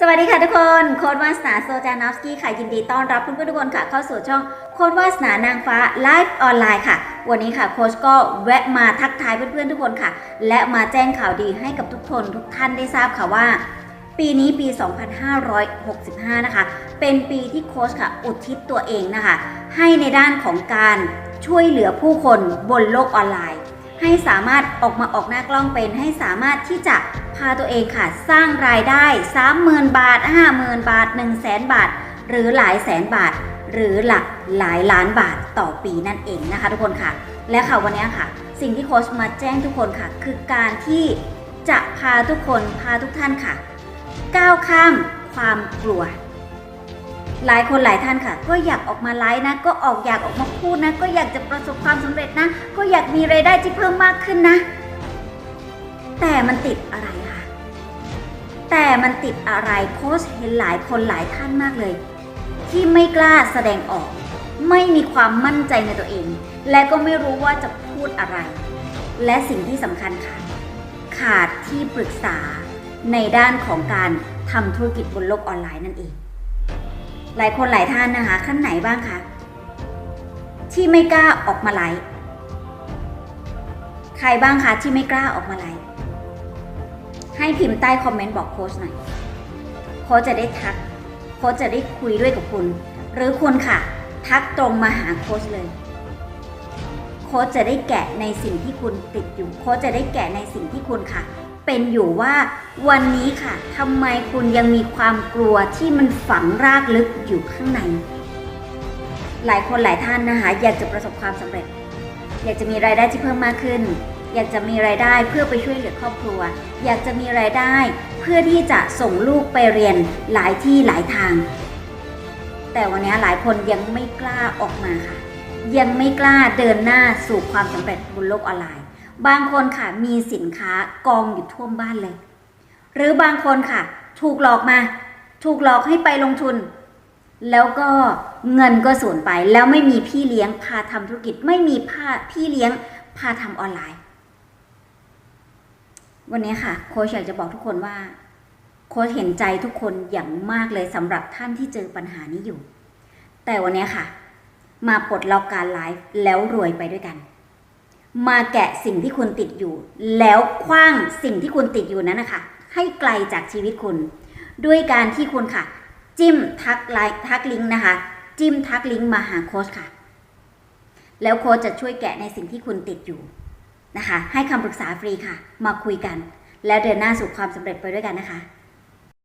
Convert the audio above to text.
สวัสดีค่ะทุกคน โค้ดวาสนาโซจานอฟสกี้ค่ะ ยินดีต้อนรับเพื่อนๆทุกคนค่ะ เข้าสู่ช่องโค้ดวาสนานางฟ้าไลฟ์ออนไลน์ค่ะ วันนี้ค่ะโค้ชก็แวะมาทักทายเพื่อนๆทุกคนค่ะ และมาแจ้งข่าวดีให้กับทุกคนทุกท่านได้ทราบค่ะว่า ปีนี้ปี 2565 นะคะ เป็นปีที่โค้ชค่ะ อุทิศตัวเองนะคะ ให้ในด้านของการช่วยเหลือผู้คนบนโลกออนไลน์ ให้สามารถออกมาออกหน้ากล้องเป็น ให้สามารถที่จะพาตัวเองค่ะ สร้างรายได้ 30,000 บาท 50,000 บาท 1 0 0 0 0แสนบาท หรือหลายแสนบาท หรือหลักหลายล้านบาทต่อปีนั่นเองนะคะ ทุกคนค่ะ และค่ะวันนี้ค่ะ สิ่งที่โค้ชมาแจ้งทุกคนค่ะ คือการที่จะพาทุกคนพาทุกท่านค่ะ ก้าวข้ามความกลัว หลายคนหลายท่านค่ะ ก็อยากออกมาไลฟ์นะ ก็ออกอยากออกมาพูดนะ ก็อยากจะประสบความสำเร็จนะ ก็อยากมีไรายได้ที่เพิ่มมากขึ้นนะ แต่มันติดอะไรคะแต่มันติดอะไรโค้ชเห็นหลายคนหลายท่านมากเลย ที่ไม่กล้าแสดงออก ไม่มีความมั่นใจในตัวเอง และก็ไม่รู้ว่าจะพูดอะไร และสิ่งที่สำคัญค่ะ ขาดที่ปรึกษาในด้านของการทำธุรกิจบนโลกออนไลน์นั่นเอง หลายคนหลายท่านนะคะขั้นไหนบ้างคะที่ไม่กล้าออกมาไลฟ์ใครบ้างคะที่ไม่กล้าออกมาไลฟ์ให้พิมพ์ใต้คอมเมนต์บอกโค้ชหน่อยโค้ชจะได้ทักโค้ชจะได้คุยด้วยกับคุณ หรือคุณค่ะ ทักตรงมาหาโค้ชเลยโค้ชจะได้แกะในสิ่งที่คุณติดอยู่ โค้ชจะได้แกะในสิ่งที่คุณค่ะ เป็นอยู่ว่าวันนี้ค่ะทำไมคุณยังมีความกลัวที่มันฝังรากลึกอยู่ข้างใน หลายคนหลายท่านนะคะอยากจะประสบความสำเร็จ อยากจะมีรายได้ที่เพิ่มมากขึ้น อยากจะมีรายได้เพื่อไปช่วยเหลือครอบครัว อยากจะมีรายได้เพื่อที่จะส่งลูกไปเรียนหลายที่หลายทาง แต่วันนี้หลายคนยังไม่กล้าออกมาค่ะ ยังไม่กล้าเดินหน้าสู่ความสำเร็จบนโลกออนไลน์ บางคนค่ะมีสินค้ากองอยู่ท่วมบ้านเลย หรือบางคนค่ะ ถูกหลอกมา ถูกหลอกให้ไปลงทุน แล้วก็เงินก็สูญไป แล้วไม่มีพี่เลี้ยงพาทำธุรกิจ ไม่มีพาพี่เลี้ยงพาทำออนไลน์ วันนี้ค่ะ โค้ชอยากจะบอกทุกคนว่า โค้ชเห็นใจทุกคนอย่างมากเลยสำหรับท่านที่เจอปัญหานี้อยู่ แต่วันนี้ค่ะ มาปลดล็อกการไลฟ์แล้วรวยไปด้วยกัน มาแกะสิ่งที่คุณติดอยู่ แล้วคว้างสิ่งที่คุณติดอยู่นั้นนะคะ ให้ไกลจากชีวิตคุณ ด้วยการที่คุณค่ะ จิ้มทักไลน์ทักลิงก์นะคะ จิ้มทักลิงก์มาหาโค้ชค่ะ แล้วโค้ชจะช่วยแกะในสิ่งที่คุณติดอยู่นะคะ ให้คำปรึกษาฟรีค่ะ มาคุยกัน แล้วเดินหน้าสู่ความสำเร็จไปด้วยกันนะคะ